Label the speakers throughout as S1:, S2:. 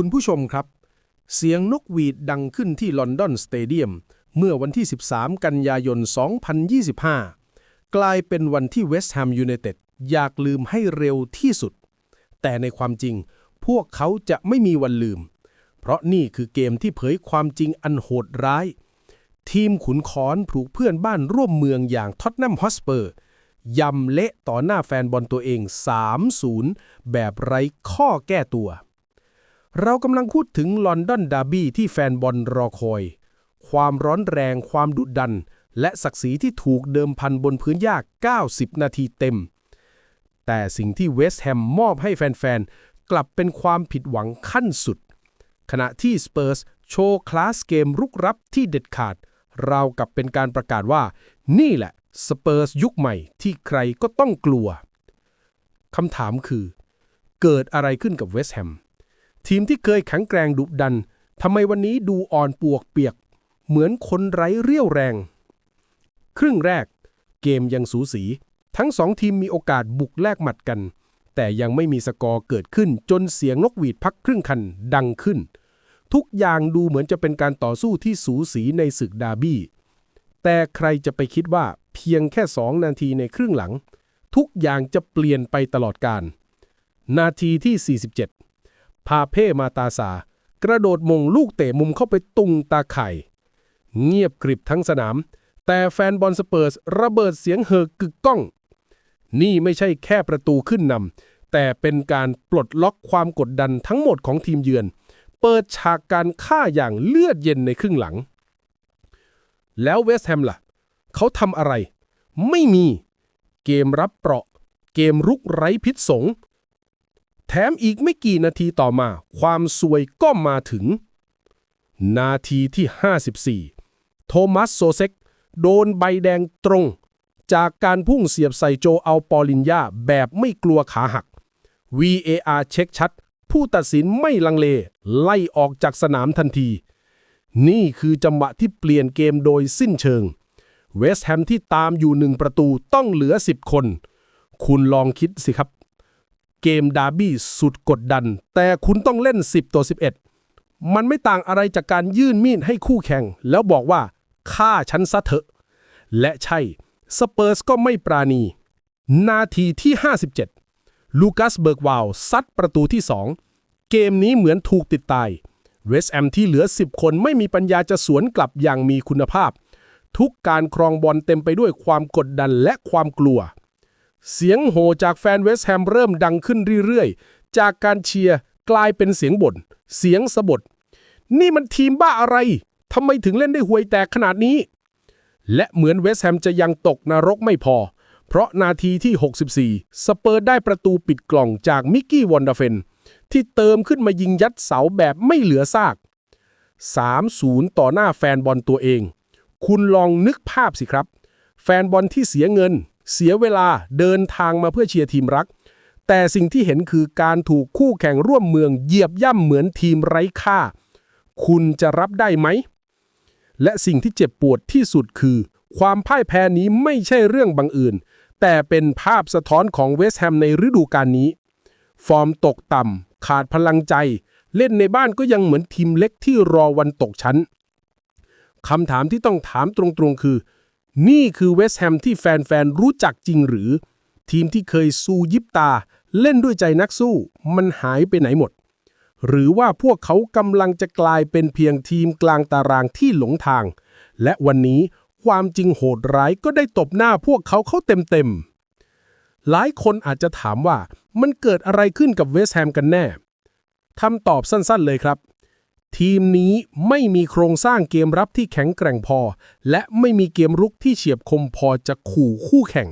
S1: คุณผู้ชมครับ เสียงนกหวีดดังขึ้นที่ลอนดอนสเตเดียมเมื่อวันที่ 13 กันยายน 2025 กลายเป็นวันที่เวสต์แฮมยูไนเต็ดอยากลืมให้เร็วที่สุด แต่ในความจริงพวกเขาจะไม่มีวันลืม เพราะนี่คือเกมที่เผยความจริงอันโหดร้าย ทีมขุนขอนผูกเพื่อนบ้านร่วมเมืองอย่างท็อตแนมฮอสเปอร์ยำเละต่อหน้าแฟนบอลตัวเอง 3-0 แบบไร้ข้อแก้ตัว เรากำลังพูดถึงลอนดอนดาร์บี้ที่แฟนบอลรอคอย ความร้อนแรง ความดุดัน และศักดิ์ศรีที่ถูกเดิมพันบนพื้นหญ้า 90 นาทีเต็ม แต่สิ่งที่เวสต์แฮมมอบให้แฟนๆ กลับเป็นความผิดหวังขั้นสุด ขณะที่สเปอร์สโชว์คลาสเกมรุกรับที่เด็ดขาดราวกับเป็นการประกาศว่า นี่แหละสเปอร์สยุคใหม่ที่ใครก็ต้องกลัว คำถามคือ เกิดอะไรขึ้นกับเวสต์แฮม ทีมที่เคยแข็งแกร่งดุดันทำไมวันนี้ดูอ่อนปวกเปียก เหมือนคนไร้เรี่ยวแรง ครึ่งแรก เกมยังสูสี ทั้งสองทีมมีโอกาสบุกแลกหมัดกัน แต่ยังไม่มีสกอร์เกิดขึ้นจนเสียงนกหวีดพักครึ่งคันดังขึ้น ทุกอย่างดูเหมือนจะเป็นการต่อสู้ที่สูสีในศึกดาร์บี้ แต่ใครจะไปคิดว่าเพียงแค่สองนาทีในครึ่งหลัง ทุกอย่างจะเปลี่ยนไปตลอดการ นาทีที่ 47 พาเพ่มาตาสา กระโดดมงลูกเตะมุมเข้าไปตุงตาไข่ เงียบกริบทั้งสนาม แต่แฟนบอลสเปอร์สระเบิดเสียงเฮอกึกก้อง นี่ไม่ใช่แค่ประตูขึ้นนำแต่เป็นการปลดล็อกความกดดันทั้งหมดของทีมเยือน เปิดฉากการฆ่าอย่างเลือดเย็นในครึ่งหลัง แล้วเวสแฮมล่ะ เขาทำอะไร ไม่มี เกมรับเปราะ เกมรุกไร้พิษสง แถมอีกไม่กี่นาทีต่อมา ความซวยก็มาถึง นาทีที่ 54 โทมัสโซเซกโดนใบแดงตรง จากการพุ่งเสียบใส่โจเอาปอลินยาแบบไม่กลัวขาหัก VAR เช็คชัด ผู้ตัดสินไม่ลังเล ไล่ออกจากสนามทันที นี่คือจังหวะที่เปลี่ยนเกมโดยสิ้นเชิง เวสต์แฮมที่ตามอยู่หนึ่งประตูต้องเหลือ 10 คน คุณลองคิดสิครับ เกมดาร์บี้สุดกดดัน แต่คุณต้องเล่น 10 ต่อ 11 มันไม่ต่างอะไรจากการยื่นมีดให้คู่แข่ง แล้วบอกว่าฆ่าฉันซะเถอะ และใช่สเปอร์สก็ไม่ปราณี นาทีที่ 57 ลูคัสเบิร์กวาวซัดประตูที่ 2 เกมนี้เหมือนถูกติดตาย เวสแฮมที่เหลือ 10 คนไม่มีปัญญาจะสวนกลับอย่างมีคุณภาพ ทุกการครองบอลเต็มไปด้วยความกดดันและความกลัว เสียงโห่จากแฟนเวสต์แฮมเริ่มดังขึ้นเรื่อยๆ จากการเชียร์กลายเป็นเสียงบ่นเสียงสะบดนี่มันทีมบ้าอะไรทำไมถึงเล่นได้ห่วยแตกขนาดนี้ และเหมือนเวสต์แฮมจะยังตกนรกไม่พอ เพราะนาทีที่ 64 สเปอร์ได้ประตูปิดกล่องจากมิกกี้วอนดาเฟน ที่เติมขึ้นมายิงยัดเสาแบบไม่เหลือซาก 3-0 ต่อหน้าแฟนบอลตัวเอง คุณลองนึกภาพสิครับ แฟนบอลที่เสียเงิน เสียเวลาเดินทางมาเพื่อเชียร์ทีมรัก แต่สิ่งที่เห็นคือการถูกคู่แข่งร่วมเมืองเหยียบย่ำเหมือนทีมไร้ค่า คุณจะรับได้ไหม และสิ่งที่เจ็บปวดที่สุดคือ ความพ่ายแพ้นี้ไม่ใช่เรื่องบังเอิญแต่เป็นภาพสะท้อนของเวสต์แฮมในฤดูกาลนี้ ฟอร์มตกต่ำ ขาดพลังใจ เล่นในบ้านก็ยังเหมือนทีมเล็กที่รอวันตกชั้นคำถามที่ต้องถามตรงๆคือ นี่คือเวสต์แฮมที่แฟนๆ รู้จักจริงหรือ ทีมที่เคยสู้ยิบตา เล่นด้วยใจนักสู้ มันหายไปไหนหมด หรือว่าพวกเขากำลังจะกลายเป็นเพียงทีมกลางตารางที่หลงทาง และวันนี้ความจริงโหดร้ายก็ได้ตบหน้าพวกเขาเข้าเต็มๆ หลายคนอาจจะถามว่ามันเกิดอะไรขึ้นกับเวสต์แฮมกันแน่คำตอบสั้นๆเลยครับ ทีมนี้ไม่มีโครงสร้างเกมรับที่แข็งแกร่งพอ และไม่มีเกมรุกที่เฉียบคมพอจะขู่คู่แข่ง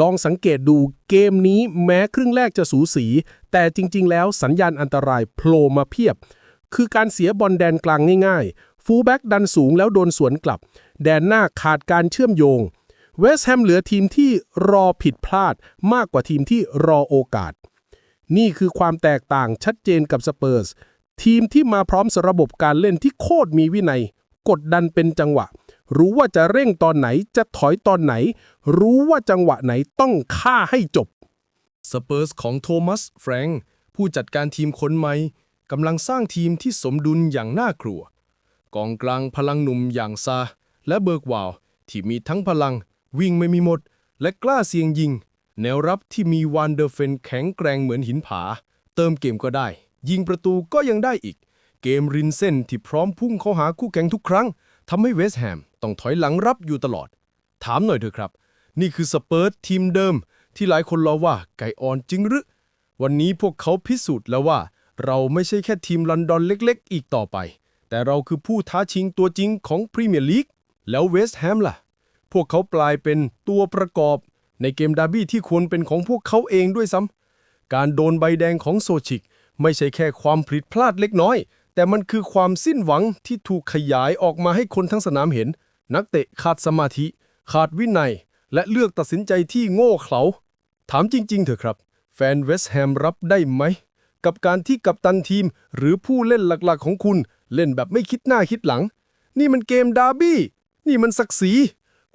S1: ลองสังเกตดูเกมนี้แม้ครึ่งแรกจะสูสี แต่จริง ๆ แล้วสัญญาณอันตรายโผล่มาเพียบ คือการเสียบอลแดนกลางง่ายๆ ฟูลแบ็กดันสูงแล้วโดนสวนกลับ แดนหน้าขาดการเชื่อมโยง เวสต์แฮมเหลือทีมที่รอผิดพลาดมากกว่าทีมที่รอโอกาส นี่คือความแตกต่างชัดเจนกับสเปอร์ส ทีมที่มาพร้อมสระบบการเล่นที่โคตรมีวินัย กดดันเป็นจังหวะ รู้ว่าจะเร่งตอนไหนจะถอยตอนไหน รู้ว่าจังหวะไหนต้องฆ่าให้จบ
S2: สเปอร์สของโทมัสแฟรงค์ผู้จัดการทีมคนใหม่
S1: กำลังสร้างทีมที่สมดุลอย่างน่ากลัว กองกลางพลังหนุ่มอย่างซา และเบิร์กวาว ที่มีทั้งพลัง วิ่งไม่มีหมด และกล้าเสี่ยงยิง แนวรับที่มีวานเดอร์เฟนแข็งแกร่งเหมือนหินผา เติมเกมก็ได้ ยิงประตูก็ยังได้อีก เกมรินเส้นที่พร้อมพุ่งเข้าหาคู่แข่งทุกครั้งทำให้เวสต์แฮมต้องถอยหลังรับอยู่ตลอด ถามหน่อยเถอะครับ นี่คือสเปิร์สทีมเดิม ที่หลายคนรอว่าไก่อ่อนจริงหรือ วันนี้พวกเขาพิสูจน์แล้วว่า เราไม่ใช่แค่ทีมลอนดอนเล็กๆ อีกต่อไป แต่เราคือผู้ท้าชิงตัวจริงของพรีเมียร์ลีกแล้วเวสต์แฮมล่ะ พวกเขากลายเป็นตัวประกอบ ในเกมดาร์บี้ที่ควรเป็นของพวกเขาเองด้วยซ้ำการโดนใบแดงของโซชิก ไม่ใช่แค่ความผิดพลาดเล็กน้อย แต่มันคือความสิ้นหวังที่ถูกขยายออกมาให้คนทั้งสนามเห็น นักเตะขาดสมาธิ ขาดวินัย และเลือกตัดสินใจที่โง่เขลา ถามจริง ๆ เถอะครับ แฟนเวสต์แฮมรับได้ไหม กับการที่กัปตันทีม หรือผู้เล่นหลักๆ ของคุณ เล่นแบบไม่คิดหน้าคิดหลัง นี่มันเกมดาร์บี้ นี่มันศักดิ์ศรี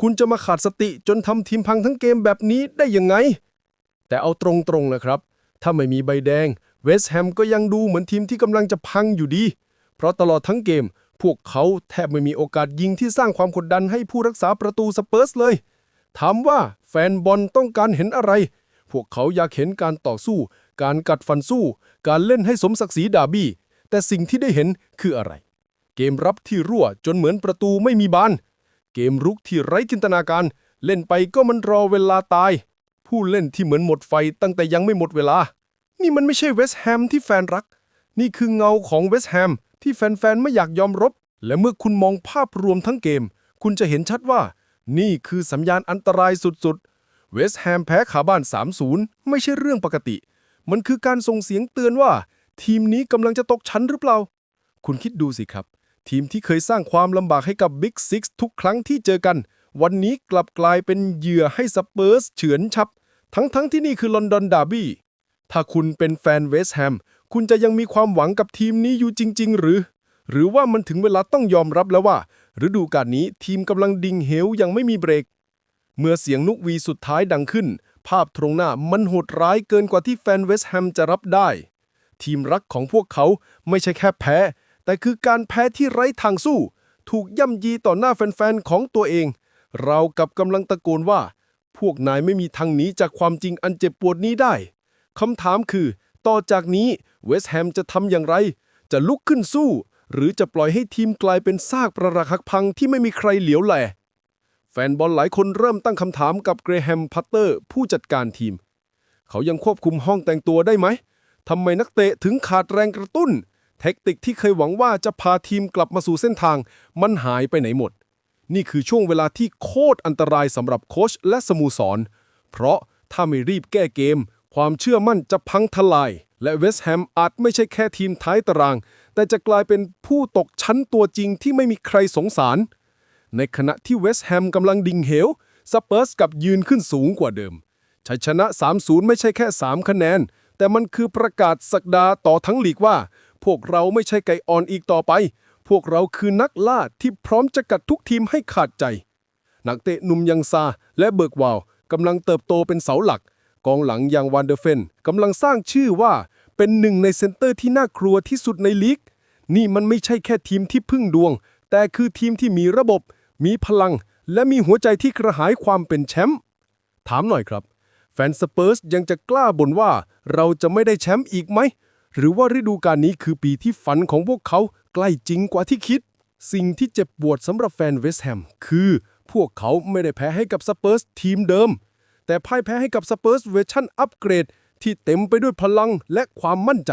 S1: คุณจะมาขาดสติจนทำทีมพังทั้งเกมแบบนี้ได้ยังไง แต่เอาตรงๆนะครับ ถ้าไม่มีใบแดง เวสต์แฮมก็ยังดูเหมือนทีมที่กำลังจะพังอยู่ดี เพราะตลอดทั้งเกม พวกเขาแทบไม่มีโอกาสยิงที่สร้างความกดดันให้ผู้รักษาประตูสเปอร์สเลย ถามว่าแฟนบอลต้องการเห็นอะไร พวกเขาอยากเห็นการต่อสู้ การกัดฟันสู้ การเล่นให้สมศักดิ์ศรีดาบี้ แต่สิ่งที่ได้เห็นคืออะไร เกมรับที่รั่วจนเหมือนประตูไม่มีบาน เกมรุกที่ไร้จินตนาการ เล่นไปก็มันรอเวลาตาย ผู้เล่นที่เหมือนหมดไฟตั้งแต่ยังไม่หมดเวลา นี่มันไม่ใช่เวสต์แฮมที่แฟนรัก นี่คือเงาของเวสต์แฮมที่แฟนๆ ไม่อยากยอมรับ และเมื่อคุณมองภาพรวมทั้งเกม คุณจะเห็นชัดว่า นี่คือสัญญาณอันตรายสุดๆ เวสต์แฮมแพ้ขาบ้าน 3-0 ไม่ใช่เรื่องปกติ มันคือการส่งเสียงเตือนว่า ทีมนี้กำลังจะตกชั้นหรือเปล่า คุณคิดดูสิครับ ทีมที่เคยสร้างความลำบากให้กับบิ๊กซิกทุกครั้งที่เจอกัน วันนี้กลับกลายเป็นเหยื่อให้สเปอร์สเฉือนชับ ทั้งๆที่นี่คือลอนดอนดาร์บี้ ถ้าคุณเป็นแฟนเวสต์แฮม คุณจะยังมีความหวังกับทีมนี้อยู่จริง ๆ หรือ หรือว่ามันถึงเวลาต้องยอมรับแล้วว่า ฤดูกาลนี้ทีมกำลังดิ่งเหวยังไม่มีเบรก เมื่อเสียงนุกวีสุดท้ายดังขึ้น ภาพตรงหน้ามันโหดร้ายเกินกว่าที่แฟนเวสต์แฮมจะรับได้ ทีมรักของพวกเขาไม่ใช่แค่แพ้ แต่คือการแพ้ที่ไร้ทางสู้ ถูกย่ำยีต่อหน้าแฟนๆของตัวเอง เรากับกำลังตะโกนว่า พวกนายไม่มีทางหนีจากความจริงอันเจ็บปวดนี้ได้ คำถามคือ ต่อจากนี้เวสต์แฮมจะทำอย่างไร จะลุกขึ้นสู้ หรือจะปล่อยให้ทีมกลายเป็นซากประหลักหักพังที่ไม่มีใครเหลียวแล แฟนบอลหลายคนเริ่มตั้งคำถามกับเกรแฮมพัตเตอร์ ผู้จัดการทีม เขายังควบคุมห้องแต่งตัวได้ไหมทำไมนักเตะถึงขาดแรงกระตุ้น เทคนิคที่เคยหวังว่าจะพาทีมกลับมาสู่เส้นทาง มันหายไปไหนหมด นี่คือช่วงเวลาที่โคตรอันตรายสำหรับโค้ชและสโมูสร เพราะถ้าไม่รีบแก้เกม ความเชื่อมั่นจะพังทลาย และเวสต์แฮมอาจไม่ใช่แค่ทีมท้ายตาราง แต่จะกลายเป็นผู้ตกชั้นตัวจริงที่ไม่มีใครสงสาร ในขณะที่เวสต์แฮมกำลังดิ่งเหวสเปอร์สกับยืนขึ้นสูงกว่าเดิมชัยชนะ 3-0 ไม่ใช่แค่ 3 คะแนน แต่มันคือประกาศสักดาต่อทั้งลีกว่า พวกเราไม่ใช่ไก่อ่อนอีกต่อไป พวกเราคือนักล่าที่พร้อมจะกัดทุกทีมให้ขาดใจ นักเตะหนุ่มยังซาและเบิร์กวาวกำลังเติบโตเป็นเสาหลัก กองหลังอย่างวันเดอร์เฟนกำลังสร้างชื่อว่าเป็นหนึ่งในเซนเตอร์ที่น่ากลัวที่สุดในลีก นี่มันไม่ใช่แค่ทีมที่พึ่งดวง แต่คือทีมที่มีระบบ มีพลัง และมีหัวใจที่กระหายความเป็นแชมป์ ถามหน่อยครับ แฟนสเปอร์สยังจะกล้าบ่นว่าเราจะไม่ได้แชมป์อีกไหม หรือว่าฤดูกาลนี้คือปีที่ฝันของพวกเขาใกล้จริงกว่าที่คิด สิ่งที่เจ็บปวดสำหรับแฟนเวสต์แฮมคือ พวกเขาไม่ได้แพ้ให้กับสเปอร์สทีมเดิม แต่พ่ายแพ้ให้กับสเปอร์สเวอร์ชันอัปเกรด ที่เต็มไปด้วยพลังและความมั่นใจ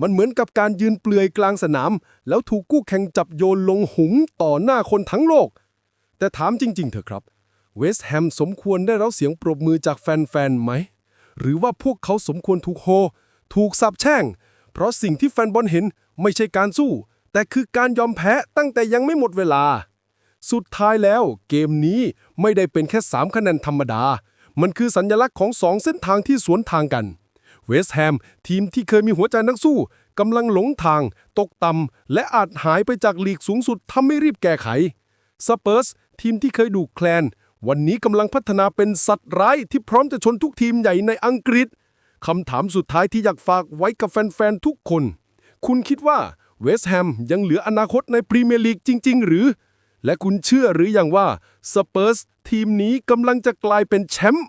S1: มันเหมือนกับการยืนเปลือยกลางสนาม แล้วถูกกู้แข่งจับโยนลงหุงต่อหน้าคนทั้งโลก แต่ถามจริง ๆ เถอะครับ เวสต์แฮมสมควรได้รับเสียงปรบมือจากแฟน ๆ ไหม หรือว่าพวกเขาสมควรถูกโฮ ถูกสาบแช่ง เพราะสิ่งที่แฟนบอลเห็นไม่ใช่การสู้ แต่คือการยอมแพ้ตั้งแต่ยังไม่หมดเวลา สุดท้ายแล้วเกมนี้ไม่ได้เป็นแค่ 3 คะแนนธรรมดา มันคือสัญลักษณ์ของ2เส้นทางที่สวนทางกัน เวสต์แฮม ทีมที่เคยมีหัวใจนักสู้กำลังหลงทาง ตกต่ำและอาจหายไปจากลีกสูงสุดถ้าไม่รีบแก้ไขสเปอร์สทีมที่เคยดูแคลน วันนี้กำลังพัฒนาเป็นสัตว์ร้ายที่พร้อมจะชนทุกทีมใหญ่ในอังกฤษคำถามสุดท้ายที่อยากฝากไว้กับแฟนๆทุกคน
S2: คุณคิดว่าเวสต์แฮมยังเหลืออนาคตในพรีเมียร์ลีกจริง ๆ หรือ และคุณเชื่อหรือยังว่าสเปอร์สทีมนี้กำลังจะกลายเป็นแชมป์